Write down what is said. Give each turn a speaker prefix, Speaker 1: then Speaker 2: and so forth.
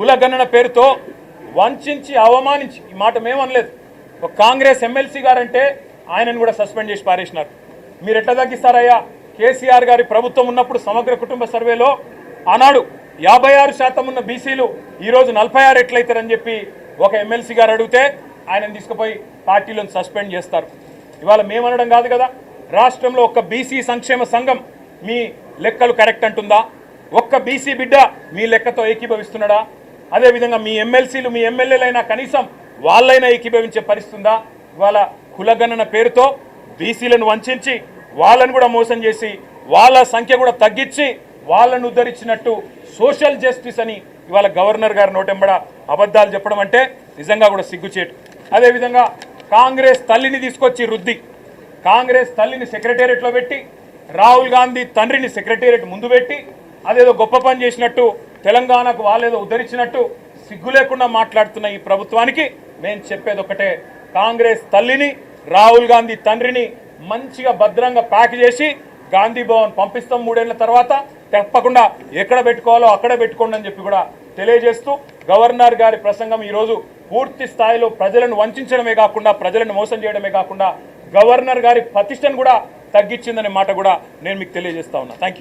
Speaker 1: కులగణన పేరుతో వంచి అవమానించి ఈ మాట మేమనలేదు. ఒక కాంగ్రెస్ ఎమ్మెల్సీ గారంటే ఆయనను కూడా సస్పెండ్ చేసి పారేసినారు. మీరు ఎట్లా తగ్గిస్తారయ్యా? కేసీఆర్ గారి ప్రభుత్వం ఉన్నప్పుడు సమగ్ర కుటుంబ సర్వేలో ఆనాడు యాభై ఆరు శాతం ఉన్న బీసీలు ఈరోజు నలభై ఆరు ఎట్లయితారని చెప్పి ఒక ఎమ్మెల్సీ గారు అడిగితే ఆయనను తీసుకుపోయి పార్టీలను సస్పెండ్ చేస్తారు. ఇవాళ మేమనడం కాదు కదా? రాష్ట్రంలో ఒక్క బీసీ సంక్షేమ సంఘం మీ లెక్కలు కరెక్ట్ అంటుందా? ఒక్క బీసీ బిడ్డ మీ లెక్కతో ఏకీభవిస్తున్నాడా? అదేవిధంగా మీ ఎమ్మెల్సీలు మీ ఎమ్మెల్యేలైనా కనీసం వాళ్ళైనా ఏకీభవించే పరిస్థితుందా? ఇవాళ కులగణన పేరుతో బీసీలను వంచి వాళ్ళను కూడా మోసం చేసి వాళ్ళ సంఖ్య కూడా తగ్గించి వాళ్ళను ఉద్ధరించినట్టు సోషల్ జస్టిస్ అని ఇవాళ గవర్నర్ గారు నోటెంబడ అబద్ధాలు చెప్పడం అంటే నిజంగా కూడా సిగ్గుచేటు. అదేవిధంగా కాంగ్రెస్ తల్లిని తీసుకొచ్చి రుద్ది. కాంగ్రెస్ తల్లిని సెక్రటేరియట్లో పెట్టి రాహుల్ గాంధీ తండ్రిని సెక్రటేరియట్ ముందు పెట్టి అదేదో గొప్ప పని చేసినట్టు తెలంగాణకు వాళ్ళేదో ఉద్ధరించినట్టు సిగ్గు లేకుండా మాట్లాడుతున్న ఈ ప్రభుత్వానికి మేము చెప్పేది ఒకటే. కాంగ్రెస్ తల్లిని రాహుల్ గాంధీ తండ్రిని మంచిగా భద్రంగా ప్యాక్ చేసి గాంధీ భవన్ పంపిస్తాం మూడేళ్ళ తర్వాత. తప్పకుండా ఎక్కడ పెట్టుకోవాలో అక్కడ పెట్టుకోండి అని చెప్పి కూడా తెలియజేస్తూ గవర్నర్ గారి ప్రసంగం ఈరోజు పూర్తి స్థాయిలో ప్రజలను వంచడమే కాకుండా ప్రజలను మోసం చేయడమే కాకుండా గవర్నర్ గారి ప్రతిష్టను కూడా తగ్గించిందనే మాట కూడా నేను మీకు తెలియజేస్తా ఉన్నా. Thank you